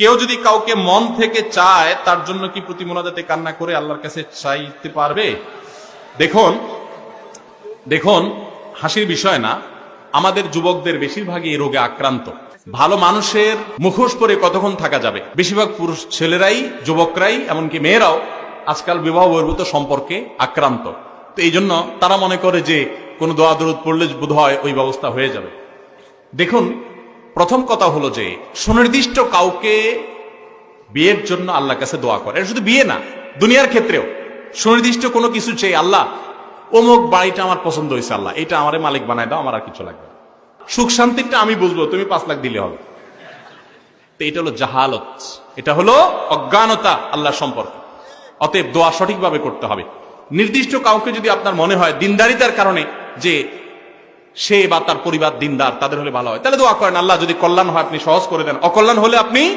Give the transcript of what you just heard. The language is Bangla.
কেউ যদি কাউকে মন থেকে চায়, তার জন্য কি প্রতি মোনাজাতে কান্না করে আল্লাহর কাছে চাইতে পারবে? দেখুন দেখুন, হাসির বিষয় না, আমাদের যুবকদের বেশিরভাগই এই রোগে আক্রান্ত। ভালো মানুষের মুখোশ পরে কতক্ষণ থাকা যাবে? বেশিরভাগ পুরুষ ছেলেরাই, যুবকরাই, এমনকি মেয়েরাও আজকাল বিবাহ বহির্ভূত সম্পর্কে আক্রান্ত। তো এই জন্য তারা মনে করে যে কোনো দোয়া দরুদ পড়লে বোধ হয় ওই ব্যবস্থা হয়ে যাবে। দেখুন প্রথম কথা হলো যে, সুনির্দিষ্ট কাউকে বিয়ের জন্য আল্লাহর কাছে দোয়া করে। শুধু বিয়ে না, দুনিয়ার ক্ষেত্রেও। সুনির্দিষ্ট কোনো কিছু চেয়ে আল্লাহ, অমুক বাড়িটা আমার পছন্দ হয়েছে, আল্লাহ, এটা আমারে মালিক বানায় দাও, আমার আর কিছু লাগবে সুখ শান্তিটা আমি বুঝব, তুমি পাঁচ লাখ দিলে হবে। তো এটা হলো জাহালত, এটা হলো অজ্ঞানতা আল্লাহ সম্পর্কে। অতএব দোয়া সঠিকভাবে করতে হবে। নির্দিষ্ট কাউকে যদি আপনার মনে হয়, দিনদারিতার কারণে, যে সে বা তার পরিবার দিনদার, তাদের হলে ভালো হয়। তাহলে দোয়া করেন, আল্লাহ যদি কল্যাণ হয়, আপনি সহজ করে দেন। অকল্যাণ হলে আপনি